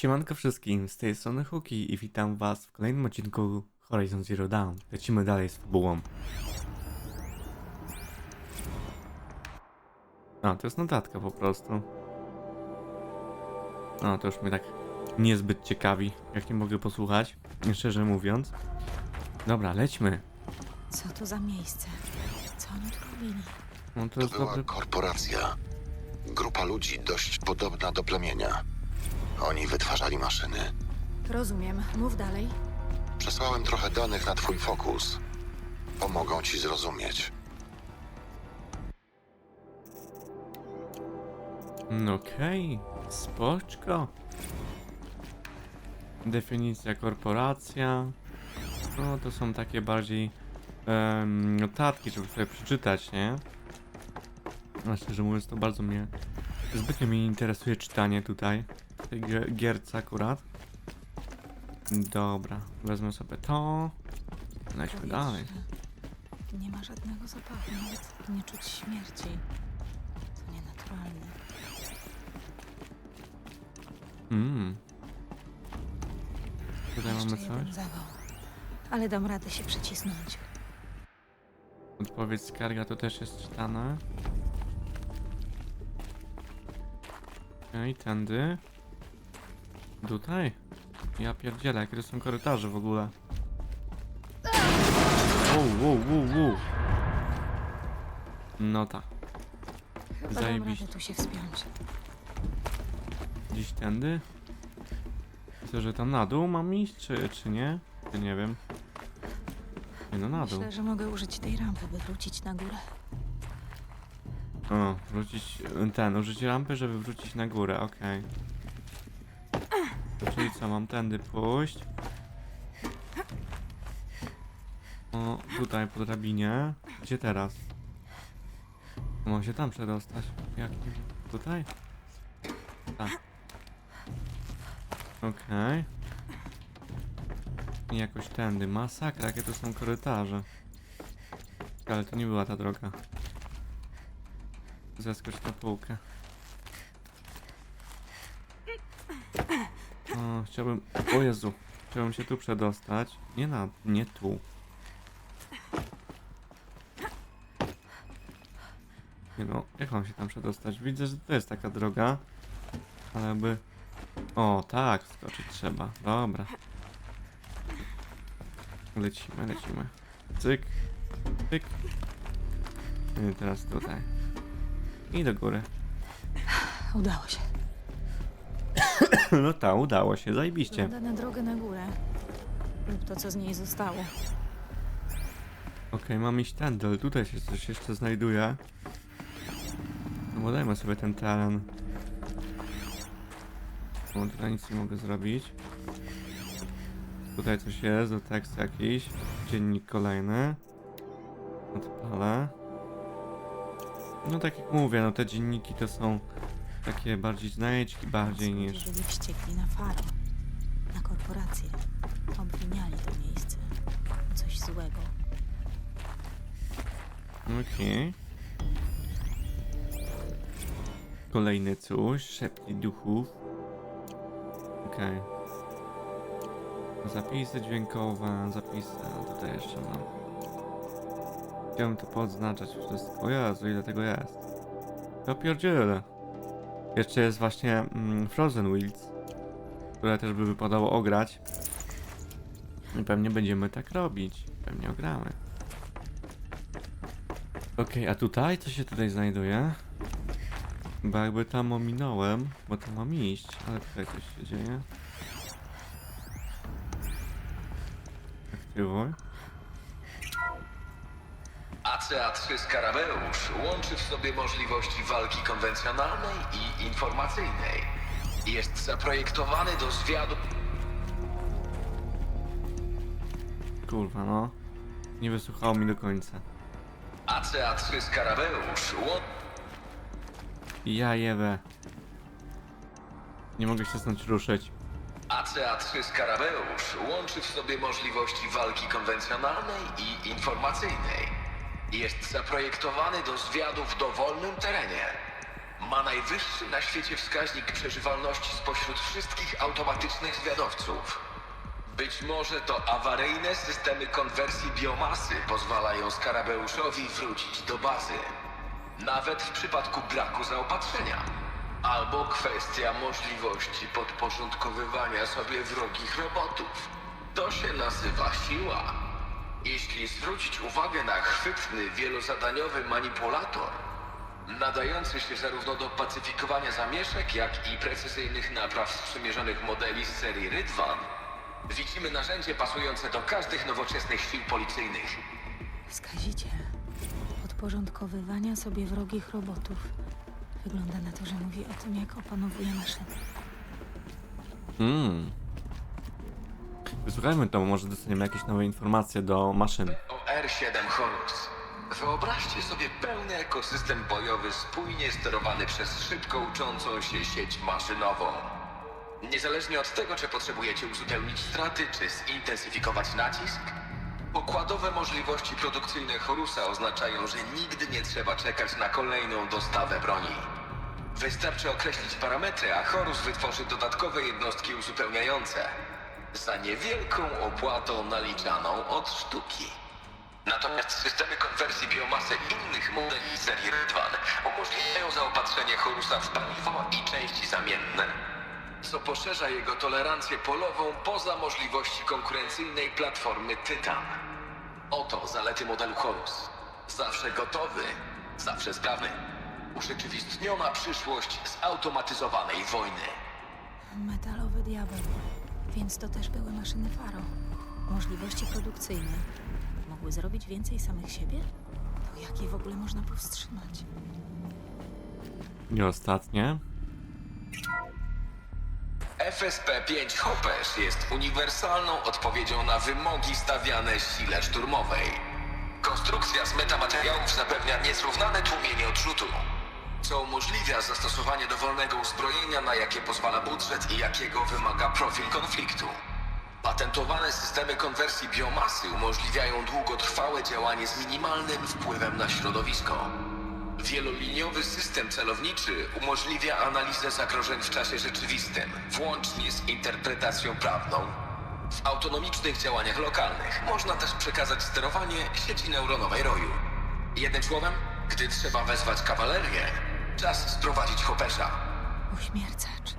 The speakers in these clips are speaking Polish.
Siemanko wszystkim, z tej strony Huki i witam was w kolejnym odcinku Horizon Zero Dawn. Lecimy dalej z fabułą. A, to jest notatka po prostu. No, to już mnie tak niezbyt ciekawi, jak nie mogę posłuchać, szczerze mówiąc. Dobra, lećmy. Co to za miejsce? Co oni tu robili? No to To jest była dobry... korporacja. Grupa ludzi dość podobna do plemienia. Oni wytwarzali maszyny. Rozumiem. Mów dalej. Przesłałem trochę danych na twój fokus. Pomogą ci zrozumieć. No Okej, spoczko. Definicja korporacja. No to są takie bardziej em, notatki, żeby sobie przeczytać, nie? A szczerze mówiąc, to bardzo mnie, zbytnio mnie nie interesuje czytanie tutaj, tej gier- gierce akurat. Dobra, wezmę sobie to. Lećmy dalej. Nie ma żadnego zapachu, nawet nie czuć śmierci. To nienaturalne. Mmm. Tutaj mamy Jeszcze jeden coś. zawał. Ale dam radę się przycisnąć. Odpowiedź skarga to też jest czytane. Okej, tędy. Tutaj? Ja pierdzielę, jakie to są korytarze w ogóle. Wow, wow, wow, wow. No tak, Chyba Zajebiście. tu się wspiąć. gdzieś tędy. Myślę, że tam na dół mam iść, czy, czy nie? Nie wiem. Nie no, na dół. Myślę, że mogę użyć tej rampy, by wrócić na górę. O, wrócić, ten, użyć rampy, żeby wrócić na górę, okej. Czyli co, mam tędy pójść. O, tutaj po drabinie. Gdzie teraz? Mam się tam przedostać. Jak? Tutaj? Tak. Okej. I jakoś tędy. Masakra, jakie to są korytarze. Ale to nie była ta droga. Zaskocz na półkę. Chciałbym... O Jezu. Chciałbym się tu przedostać. Nie na... nie tu. Nie no, jak mam się tam przedostać? Widzę, że to jest taka droga. Ale by... O, tak, skoczyć trzeba. Dobra. Lecimy, lecimy. Cyk. Cyk. I teraz tutaj. I do góry. Udało się. No tak, udało się, zajebiście. Wygląda na drogę na górę. Lub to, co z niej zostało. Okej, mam iść tędy, ale tutaj się coś jeszcze znajduje. No bo dajmy sobie ten teren. Bo tutaj nic nie mogę zrobić. Tutaj coś jest, do tekst jakiś. Dziennik kolejny. Odpalę. No tak jak mówię, no te dzienniki to są takie bardziej znajdźki bardziej Ludzie niż... byli wściekli na Faro. Na korporację. Obwiniali to miejsce. Coś złego. Okej. Kolejny coś, szepty duchów. Okej. Zapisy dźwiękowe, zapisy, a tutaj jeszcze mam. Chciałem to podznaczać wszystko. O Jezu, ile tego jest. Ja pierdzielę. Jeszcze jest właśnie mm, Frozen Wilds, które też by wypadało ograć. I pewnie będziemy tak robić. Pewnie ogramy. Okej, a tutaj? Co się tutaj znajduje? Bo jakby tam ominąłem, bo tam mam iść, ale tutaj coś się dzieje. Aktywuj. ACA-3 Skarabeusz łączy w sobie możliwości walki konwencjonalnej i informacyjnej. Jest zaprojektowany do zwiadu... Kurwa, no. Nie wysłuchało mi do końca. ACA-3 Skarabeusz łączy... Ja jebę. Nie mogę się stąd ruszyć. ACA-3 Skarabeusz łączy w sobie możliwości walki konwencjonalnej i informacyjnej. Jest zaprojektowany do zwiadu w dowolnym terenie. ma najwyższy na świecie wskaźnik przeżywalności spośród wszystkich automatycznych zwiadowców. Być może to awaryjne systemy konwersji biomasy pozwalają Skarabeuszowi wrócić do bazy. Nawet w przypadku braku zaopatrzenia. Albo kwestia możliwości podporządkowywania sobie wrogich robotów. To się nazywa siła. Jeśli zwrócić uwagę na chwytny, wielozadaniowy manipulator, nadający się zarówno do pacyfikowania zamieszek, jak i precyzyjnych napraw sprzymierzonych modeli z serii Rydwan, widzimy narzędzie pasujące do każdych nowoczesnych sił policyjnych. Wskaziciel podporządkowywania sobie wrogich robotów. Wygląda na to, że mówi o tym, jak opanowuje maszyny. Hmm. Wysłuchajmy to, może dostaniemy jakieś nowe informacje do maszyn. OR-7 Horus. Wyobraźcie sobie pełny ekosystem bojowy spójnie sterowany przez szybko uczącą się sieć maszynową. Niezależnie od tego, czy potrzebujecie uzupełnić straty, czy zintensyfikować nacisk, pokładowe możliwości produkcyjne Horusa oznaczają, że nigdy nie trzeba czekać na kolejną dostawę broni. Wystarczy określić parametry, a Horus wytworzy dodatkowe jednostki uzupełniające za niewielką opłatą naliczaną od sztuki. Natomiast systemy konwersji biomasy innych modeli serii Rydwan umożliwiają zaopatrzenie Horusa w paliwo i części zamienne, co poszerza jego tolerancję polową poza możliwości konkurencyjnej platformy Tytan. Oto zalety modelu Horus. Zawsze gotowy, zawsze sprawny. Urzeczywistniona przyszłość zautomatyzowanej wojny. Diabeł. Więc to też były maszyny Faro. Możliwości produkcyjne. Mogły zrobić więcej samych siebie? To jak je w ogóle można powstrzymać? I ostatnie. FSP-5 Hoppers jest uniwersalną odpowiedzią na wymogi stawiane sile szturmowej. Konstrukcja z metamateriałów zapewnia niezrównane tłumienie odrzutu, co umożliwia zastosowanie dowolnego uzbrojenia, na jakie pozwala budżet i jakiego wymaga profil konfliktu. Patentowane systemy konwersji biomasy umożliwiają długotrwałe działanie z minimalnym wpływem na środowisko. Wieloliniowy system celowniczy umożliwia analizę zagrożeń w czasie rzeczywistym, włącznie z interpretacją prawną. W autonomicznych działaniach lokalnych można też przekazać sterowanie sieci neuronowej roju. Jednym słowem, gdy trzeba wezwać kawalerię, czas sprowadzić Hopesza. Uśmiercacz.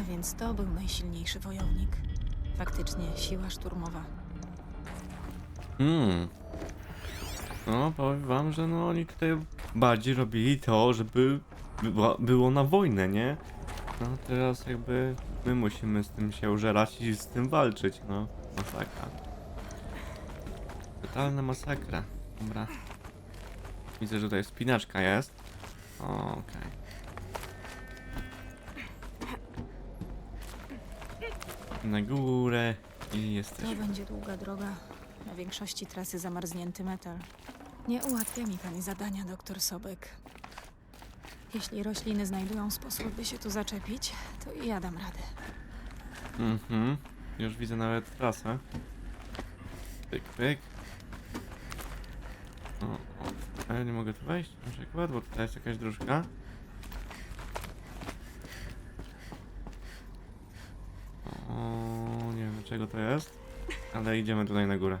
A więc to był najsilniejszy wojownik. Faktycznie siła szturmowa. Hmm. No, powiem wam, że no oni tutaj bardziej robili to, żeby była, było na wojnę, nie? No teraz jakby my musimy z tym się użerać i z tym walczyć, no. Masakra. Totalna masakra. Dobra. Widzę, że tutaj spinaczka jest. Okej. Na górę i To jesteśmy. będzie długa droga. Na większości trasy zamarznięty metal. Nie ułatwia mi pani zadania, doktor Sobek. Jeśli rośliny znajdują sposób, by się tu zaczepić, to i ja dam radę. Mhm. Już widzę nawet trasę. Pyk, pyk. O, o. A ja nie mogę tu wejść na przykład, bo tutaj jest jakaś dróżka. O, nie wiem czego to jest, ale idziemy tutaj na górę.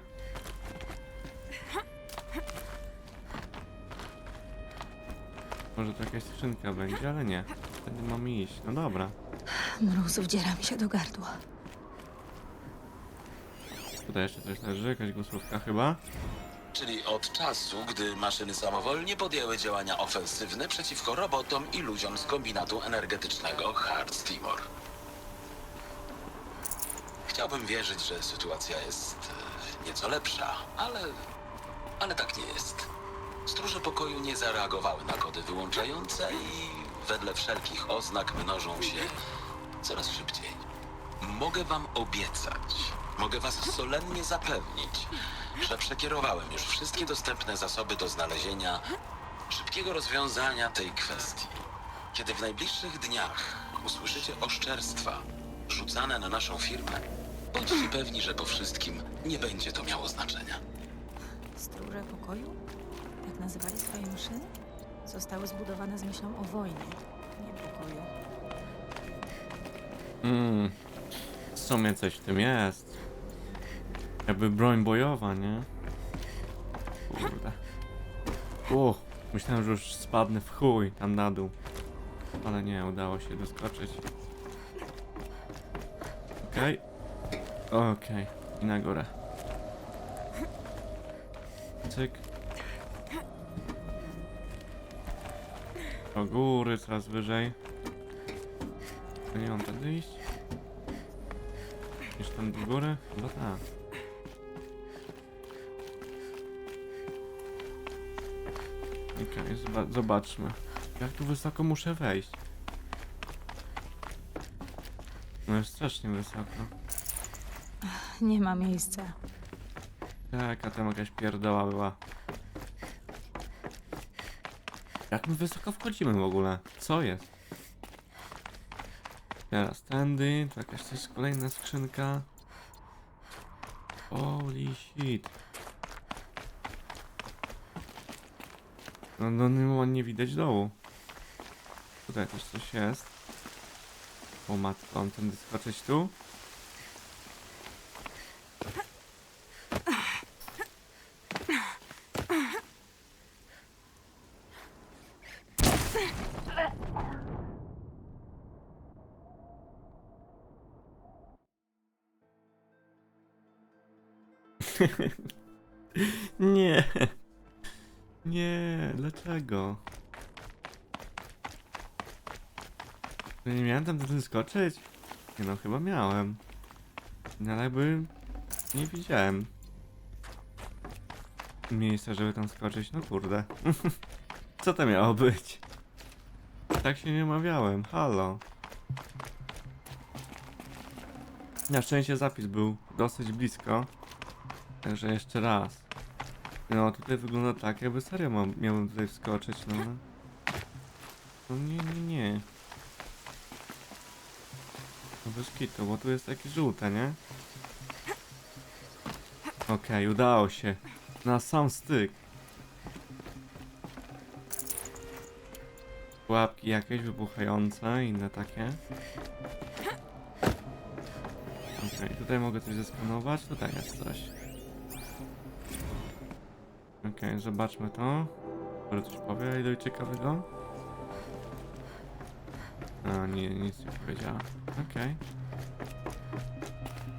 Może tu jakaś skrzynka będzie, ale nie. Wtedy mamy iść. No dobra. Mróz wdziera mi się do gardła. Tutaj jeszcze coś leży, jakaś głosówka chyba. Czyli od czasu, gdy maszyny samowolnie podjęły działania ofensywne przeciwko robotom i ludziom z kombinatu energetycznego Hard Timor. Chciałbym wierzyć, że sytuacja jest e, nieco lepsza, ale, ale tak nie jest. Stróże pokoju nie zareagowały na kody wyłączające i wedle wszelkich oznak mnożą się coraz szybciej. Mogę wam obiecać, mogę was solennie zapewnić, że przekierowałem już wszystkie dostępne zasoby do znalezienia szybkiego rozwiązania tej kwestii. Kiedy w najbliższych dniach usłyszycie oszczerstwa rzucane na naszą firmę, bądźcie pewni, że po wszystkim nie będzie to miało znaczenia. Stróże pokoju? Tak nazywali swoje maszyny? Zostały zbudowane z myślą o wojnie. niepokoju. Mmm. W sumie coś w tym jest. Jakby broń bojowa, nie? Kurde. Uch, myślałem, że już spadnę w chuj tam na dół. Ale nie, udało się doskoczyć. Okej. Okej. I na górę. Cyk. Do góry, coraz wyżej. To nie mam tędy iść? Iść tam do góry? Chyba tak. Okej, zoba- zobaczmy. Jak tu wysoko muszę wejść? No jest strasznie wysoko. Nie ma miejsca. Tak, a tam jakaś pierdoła była. Jak my wysoko wchodzimy w ogóle? Co jest? Teraz tędy, tu jakaś coś, kolejna skrzynka. Holy shit. No, no nie, ma- nie widać dołu. Tutaj też coś jest. O matko, mam tędy skoczyć tu? Nie. Nie, dlaczego? Ja nie miałem tam tym skoczyć? Nie no, chyba miałem. No ale jakby nie widziałem miejsca, żeby tam skoczyć. No kurde. Co to miało być? Tak się nie mawiałem. Halo. Na szczęście zapis był dosyć blisko. Także jeszcze raz. No tutaj wygląda tak, jakby serio mam, miałbym tutaj wskoczyć, no. No nie, nie, nie. No bez kitu, bo tu jest takie żółte, nie? Okej, udało się. Na sam styk. Łapki jakieś wybuchające, inne takie. Okej, tutaj mogę coś zeskanować. Tutaj jest coś. Okej, zobaczmy to. Może coś powie ile ciekawego? A, nie, nic nie powiedziała. Okej.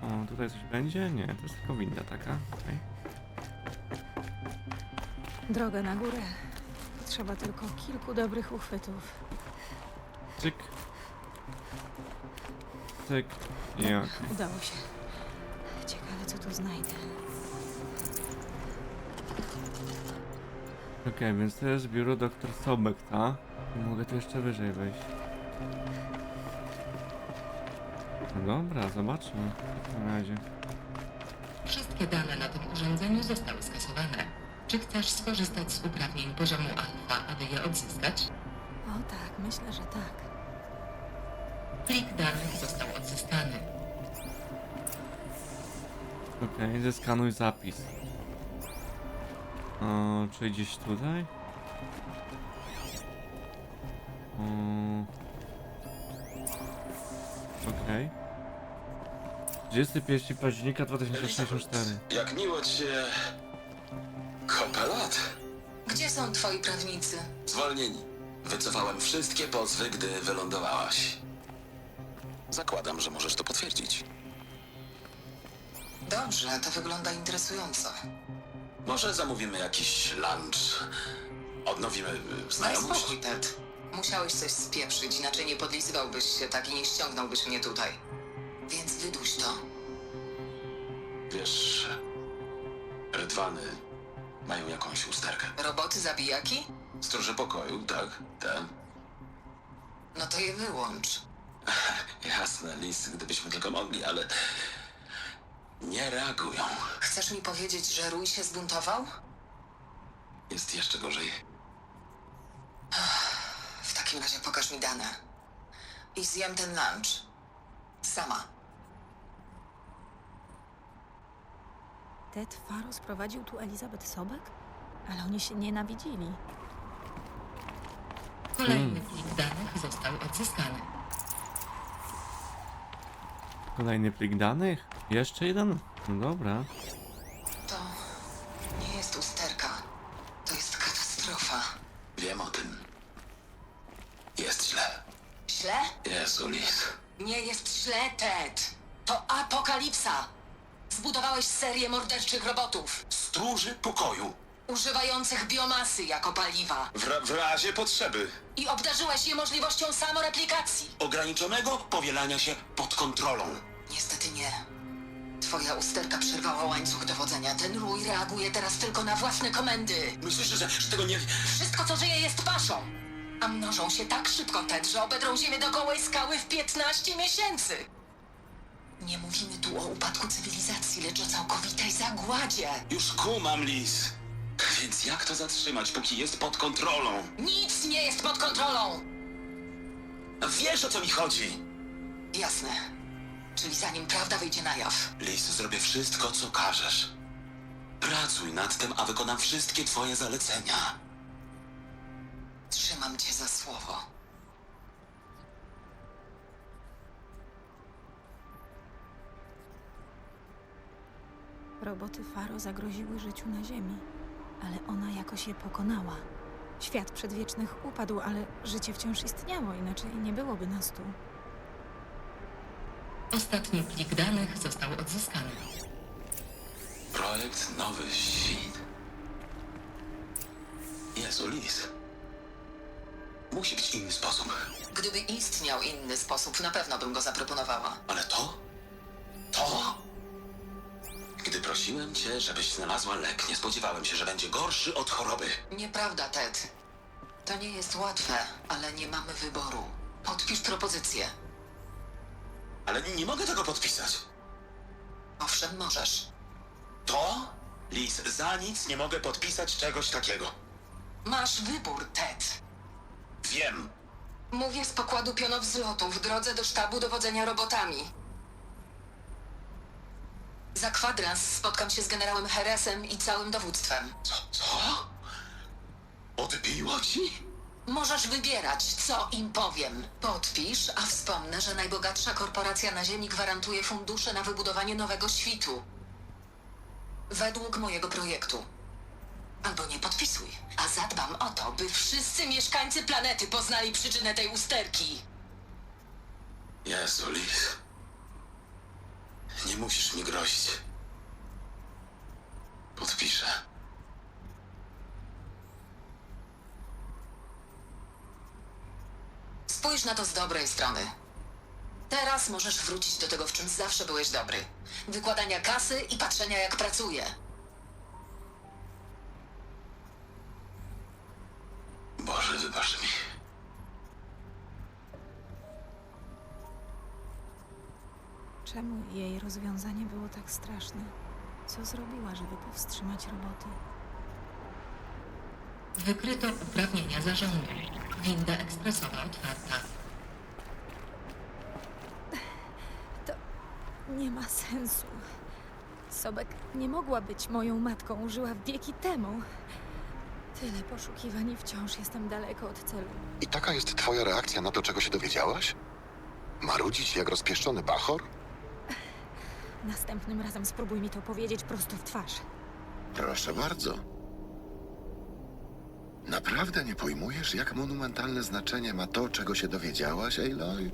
O, tutaj coś będzie? Nie, to jest tylko winda taka. Okej. Droga na górę. Potrzeba tylko kilku dobrych uchwytów. Cyk. Cyk. I okej. Udało się. Ciekawe, co tu znajdę. Okej, więc to jest biuro doktor Sobek, ta? I Mogę tu jeszcze wyżej wejść. No dobra, zobaczmy w takim razie. Wszystkie dane na tym urządzeniu zostały skasowane. Czy chcesz skorzystać z uprawnień poziomu alfa, aby je odzyskać? O tak, myślę, że tak. Plik danych został odzyskany. Okej, zeskanuj zapis. O, czy gdzieś tutaj? O... Okej. 31 października 2064. Jak miło cię... Kopelat? Gdzie są twoi prawnicy? Zwolnieni. Wycofałem wszystkie pozwy, gdy wylądowałaś. Zakładam, że możesz to potwierdzić. Dobrze, to wygląda interesująco. Może zamówimy jakiś lunch. Odnowimy y, Daj znajomość. spokój, Ted. Musiałeś coś spieprzyć, inaczej nie podlizywałbyś się tak i nie ściągnąłbyś mnie tutaj. Więc wyduś to. Wiesz, rydwany mają jakąś usterkę. Roboty zabijaki? Stróże pokoju, tak, ten. No to je wyłącz. Jasne, lis, gdybyśmy tylko mogli, ale nie reagują. Chcesz mi powiedzieć, że Rój się zbuntował? Jest jeszcze gorzej. W takim razie pokaż mi dane. I zjem ten lunch. Sama. Ted Faro sprowadził tu Elizabeth Sobek? Ale oni się nienawidzili. Kolejny plik danych został odzyskany. Kolejny plik danych? Jeszcze jeden? No dobra. To nie jest usterka. To jest katastrofa. Wiem o tym. Jest źle. Źle? Jezu, Liz. Nie jest źle, Ted. To apokalipsa. Zbudowałeś serię morderczych robotów, Stróży pokoju. używających biomasy jako paliwa. W, ra- w razie potrzeby. I obdarzyłeś je możliwością samoreplikacji. Ograniczonego powielania się pod kontrolą. Twoja usterka przerwała łańcuch dowodzenia. Ten rój reaguje teraz tylko na własne komendy. Myślisz, że, że tego nie... Wszystko, co żyje, jest paszą. A mnożą się tak szybko, Ted, że obedrą ziemię do gołej skały w 15 miesięcy. Nie mówimy tu o upadku cywilizacji, lecz o całkowitej zagładzie. Już kumam, Liz. Więc jak to zatrzymać, póki jest pod kontrolą? Nic nie jest pod kontrolą. Wiesz, o co mi chodzi. Jasne. Czyli zanim prawda wyjdzie na jaw. Liz, zrobię wszystko, co każesz. Pracuj nad tym, a wykonam wszystkie twoje zalecenia. Trzymam cię za słowo. Roboty Faro zagroziły życiu na Ziemi, ale ona jakoś je pokonała. Świat przedwiecznych upadł, ale życie wciąż istniało, inaczej nie byłoby nas tu. Ostatni plik danych został odzyskany. Projekt Nowy Świt. Jezu, Liz. Musi być inny sposób. Gdyby istniał inny sposób, na pewno bym go zaproponowała. Ale to? To? Gdy prosiłem cię, żebyś znalazła lek, nie spodziewałem się, że będzie gorszy od choroby. Nieprawda, Ted. To nie jest łatwe, ale nie mamy wyboru. Podpisz propozycję. Ale nie mogę tego podpisać. Owszem, możesz. To? Liz, za nic nie mogę podpisać czegoś takiego. Masz wybór, Ted. Wiem. Mówię z pokładu pionowzlotu w drodze do sztabu dowodzenia robotami. Za kwadrans spotkam się z generałem Heresem i całym dowództwem. Co? Co? Odbiło ci? Możesz wybierać, co im powiem. Podpisz, a wspomnę, że najbogatsza korporacja na Ziemi gwarantuje fundusze na wybudowanie nowego świtu. Według mojego projektu. Albo nie podpisuj, a zadbam o to, by wszyscy mieszkańcy planety poznali przyczynę tej usterki. Jezu, Liz. Nie musisz mi grozić. Podpiszę. Spójrz na to z dobrej strony. Teraz możesz wrócić do tego, w czym zawsze byłeś dobry. Wykładania kasy i patrzenia, jak pracuje. Boże, wybacz mi. Czemu jej rozwiązanie było tak straszne? Co zrobiła, żeby powstrzymać roboty? Wykryto uprawnienia zarządu. Winda ekspresowa otwarta. Nie ma sensu. Sobek nie mogła być moją matką, żyła wieki temu. Tyle poszukiwań i wciąż jestem daleko od celu. I taka jest twoja reakcja na to, czego się dowiedziałaś? Marudzić jak rozpieszczony bachor? Następnym razem spróbuj mi to powiedzieć prosto w twarz. Proszę bardzo. Naprawdę nie pojmujesz, jak monumentalne znaczenie ma to, czego się dowiedziałaś, Aloy?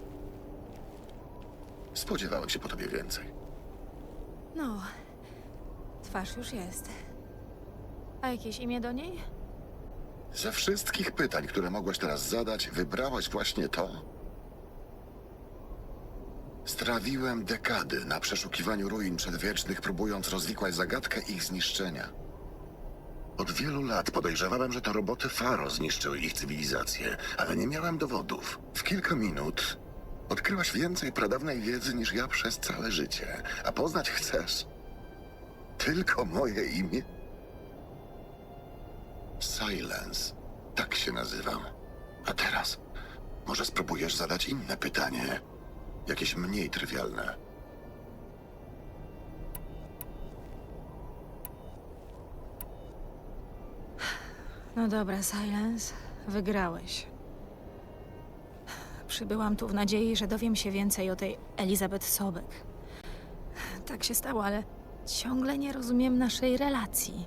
Spodziewałem się po tobie więcej. No, twarz już jest. A jakieś imię do niej? Ze wszystkich pytań, które mogłaś teraz zadać, wybrałaś właśnie to? Strawiłem dekady na przeszukiwaniu ruin przedwiecznych, próbując rozwikłać zagadkę ich zniszczenia. Od wielu lat podejrzewałem, że to roboty Faro zniszczyły ich cywilizację, ale nie miałem dowodów. W kilka minut odkryłaś więcej pradawnej wiedzy niż ja przez całe życie. A poznać chcesz? Tylko moje imię? Silence. Tak się nazywam. A teraz może spróbujesz zadać inne pytanie. Jakieś mniej trywialne. No dobra, Silence, wygrałeś. Przybyłam tu w nadziei, że dowiem się więcej o tej Elizabeth Sobek. Tak się stało, ale ciągle nie rozumiem naszej relacji.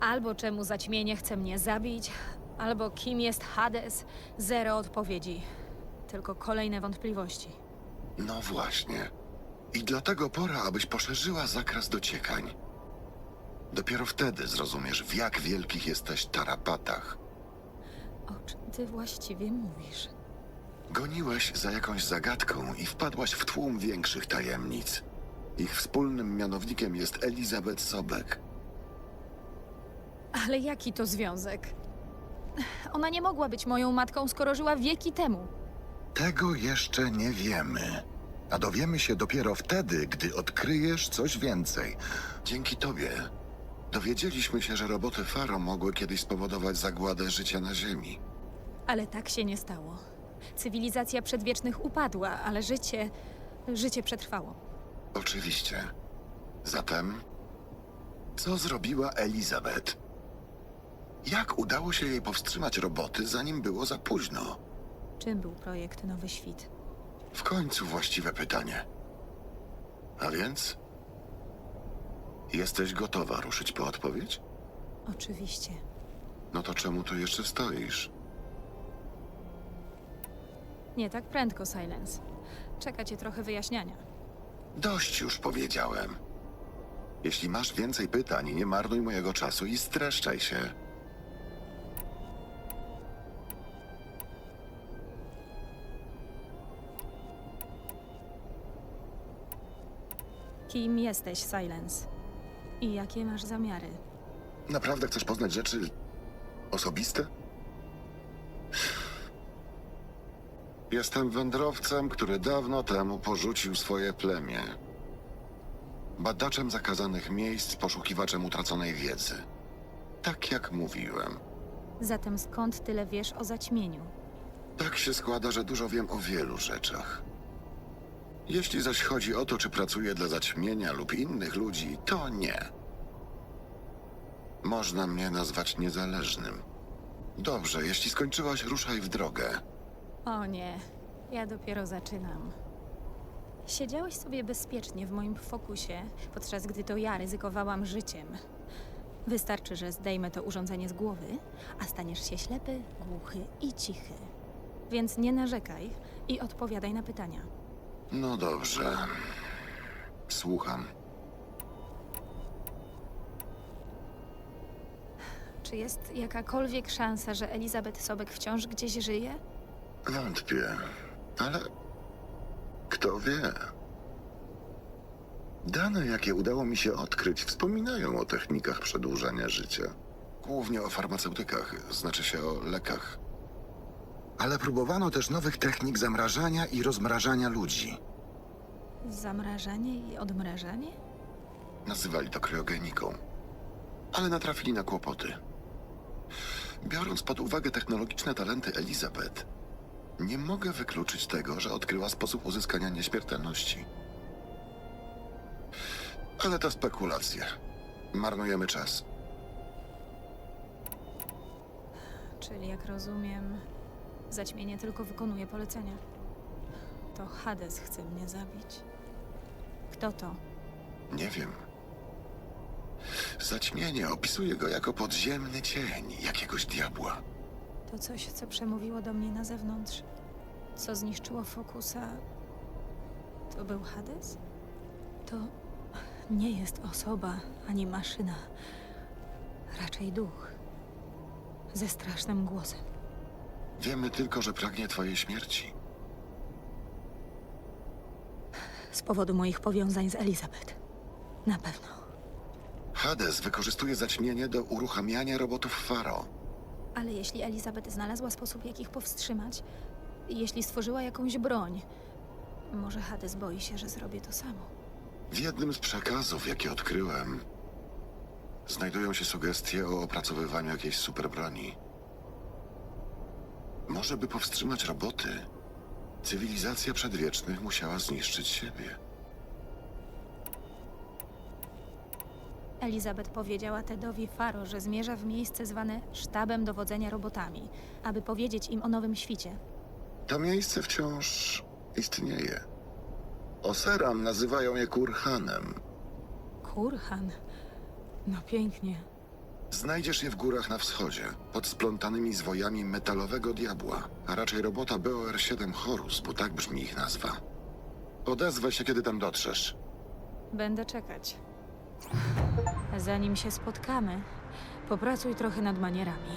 Albo czemu zaćmienie chce mnie zabić, albo kim jest Hades. Zero odpowiedzi. Tylko kolejne wątpliwości. No właśnie. I dlatego pora, abyś poszerzyła zakres dociekań. Dopiero wtedy zrozumiesz, w jak wielkich jesteś tarapatach. O czym ty właściwie mówisz? Goniłeś za jakąś zagadką i wpadłaś w tłum większych tajemnic. Ich wspólnym mianownikiem jest Elizabeth Sobek. Ale jaki to związek? Ona nie mogła być moją matką, skoro żyła wieki temu. Tego jeszcze nie wiemy. A dowiemy się dopiero wtedy, gdy odkryjesz coś więcej. Dzięki tobie dowiedzieliśmy się, że roboty Faro mogły kiedyś spowodować zagładę życia na Ziemi. Ale tak się nie stało. Cywilizacja przedwiecznych upadła, ale życie. życie przetrwało. Oczywiście. Zatem, co zrobiła Elizabeth? Jak udało się jej powstrzymać roboty, zanim było za późno? Czym był projekt Nowy Świt? W końcu właściwe pytanie. A więc? Jesteś gotowa ruszyć po odpowiedź? Oczywiście. No to czemu tu jeszcze stoisz? Nie tak prędko, Silence. Czeka cię trochę wyjaśniania. Dość już powiedziałem. Jeśli masz więcej pytań, nie marnuj mojego czasu i streszczaj się. Kim jesteś, Silence? I jakie masz zamiary? Naprawdę chcesz poznać rzeczy osobiste? Jestem wędrowcem, który dawno temu porzucił swoje plemię. Badaczem zakazanych miejsc, poszukiwaczem utraconej wiedzy. Tak jak mówiłem. Zatem skąd tyle wiesz o zaćmieniu? Tak się składa, że dużo wiem o wielu rzeczach. Jeśli zaś chodzi o to, czy pracuję dla zaćmienia lub innych ludzi, to nie. Można mnie nazwać niezależnym. Dobrze, jeśli skończyłaś, ruszaj w drogę. O nie, ja dopiero zaczynam. Siedziałeś sobie bezpiecznie w moim fokusie, podczas gdy to ja ryzykowałam życiem. Wystarczy, że zdejmę to urządzenie z głowy, a staniesz się ślepy, głuchy i cichy. Więc nie narzekaj i odpowiadaj na pytania. No dobrze. Słucham. Czy jest jakakolwiek szansa, że Elizabeth Sobek wciąż gdzieś żyje? Wątpię, ale kto wie? Dane, jakie udało mi się odkryć, wspominają o technikach przedłużania życia. Głównie o farmaceutykach, znaczy się o lekach. Ale próbowano też nowych technik zamrażania i rozmrażania ludzi. Zamrażanie i odmrażanie? Nazywali to kryogeniką. Ale natrafili na kłopoty. Biorąc pod uwagę technologiczne talenty Elizabeth, nie mogę wykluczyć tego, że odkryła sposób uzyskania nieśmiertelności. Ale to spekulacje. Marnujemy czas. Czyli jak rozumiem, zaćmienie tylko wykonuje polecenia. To Hades chce mnie zabić. Kto to? Nie wiem. Zaćmienie opisuje go jako podziemny cień jakiegoś diabła. To coś, co przemówiło do mnie na zewnątrz. Co zniszczyło fokusa. To był Hades? To nie jest osoba ani maszyna. Raczej duch. Ze strasznym głosem. Wiemy tylko, że pragnie twojej śmierci. Z powodu moich powiązań z Elizabeth. Na pewno. Hades wykorzystuje zaćmienie do uruchamiania robotów Faro. Ale jeśli Elizabeth znalazła sposób, jak ich powstrzymać, jeśli stworzyła jakąś broń, może Hades boi się, że zrobię to samo. W jednym z przekazów, jakie odkryłem, znajdują się sugestie o opracowywaniu jakiejś superbroni. Może by powstrzymać roboty, cywilizacja przedwiecznych musiała zniszczyć siebie. Elizabeth powiedziała Tedowi Faro, że zmierza w miejsce zwane sztabem dowodzenia robotami, aby powiedzieć im o nowym świcie. To miejsce wciąż istnieje. Oseram nazywają je Kurhanem. Kurhan. No pięknie. Znajdziesz je w górach na wschodzie, pod splątanymi zwojami metalowego diabła, a raczej robota BOR-7 Horus, bo tak brzmi ich nazwa. Odezwę się, kiedy tam dotrzesz. Będę czekać. Zanim się spotkamy, popracuj trochę nad manierami.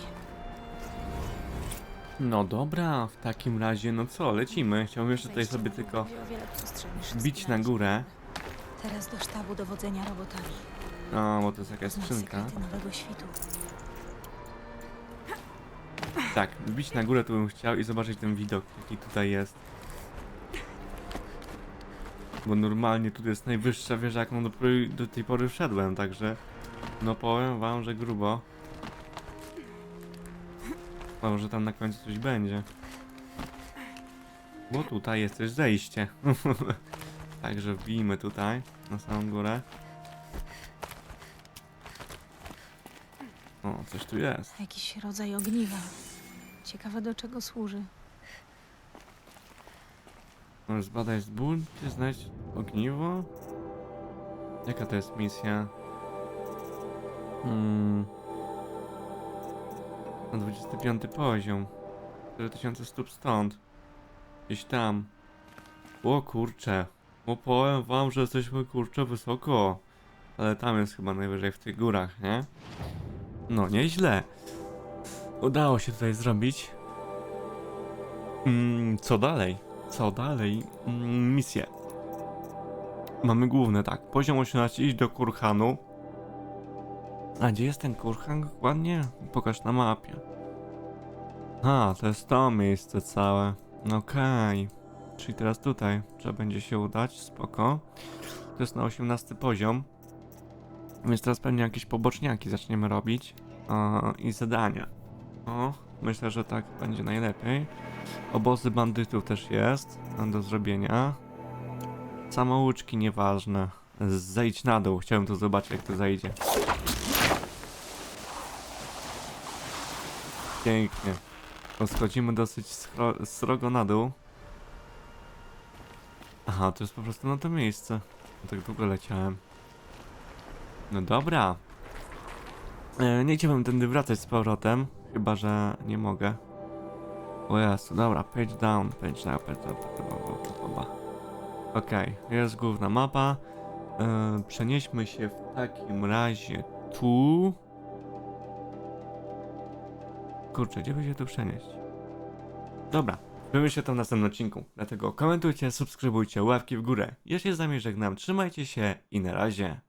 No dobra, w takim razie, no co, lecimy. Chciałbym jeszcze tutaj Wejście sobie na tylko górę będzie o wiele prostsze niż bić na górę. Teraz do sztabu dowodzenia robotami. No, bo to jest jakaś skrzynka. Tak, bić na górę to bym chciał i zobaczyć ten widok, jaki tutaj jest. Bo normalnie tutaj jest najwyższa wieża, jaką do, do tej pory wszedłem, także... No powiem wam, że grubo. Może tam na końcu coś będzie. Bo tutaj jest też zejście. Także wbijmy tutaj, na samą górę. O, coś tu jest. Jakiś rodzaj ogniwa. Ciekawe do czego służy. No, Zbadaj zbór, czy znajdź ogniwo? Jaka to jest misja? Hmm. Na 25 poziom. 4000 stóp stąd. Gdzieś tam. O kurcze. Bo powiem wam, że jesteśmy kurcze wysoko. Ale tam jest chyba najwyżej w tych górach, nie? No, nieźle. Udało się tutaj zrobić. Mm, co dalej? Co dalej? Mm, misje. Mamy główne, tak. Poziom 18, iść do Kurhanu. A gdzie jest ten Kurhan dokładnie? Pokaż na mapie. A, to jest to miejsce całe. Okej. Czyli teraz tutaj trzeba będzie się udać, spoko. To jest na 18 poziom. Więc teraz pewnie jakieś poboczniaki zaczniemy robić. A, I zadania. O, myślę, że tak będzie najlepiej. Obozy bandytów też jest do zrobienia. Samouczki nieważne. Zejdź na dół, chciałem to zobaczyć jak to zejdzie. Pięknie. Schodzimy dosyć srogo na dół. Aha, to jest po prostu na to miejsce. Tak długo leciałem. No dobra. E, nie chciałbym tędy wracać z powrotem, chyba że nie mogę. O Jezu, dobra, page down, page down, page down. Okej, jest główna mapa. E, przenieśmy się w takim razie tu. Kurczę, gdzie by się tu przenieść? Dobra, wiemy się to w następnym odcinku. Dlatego komentujcie, subskrybujcie, łapki w górę. Ja się z nami żegnam, trzymajcie się i na razie.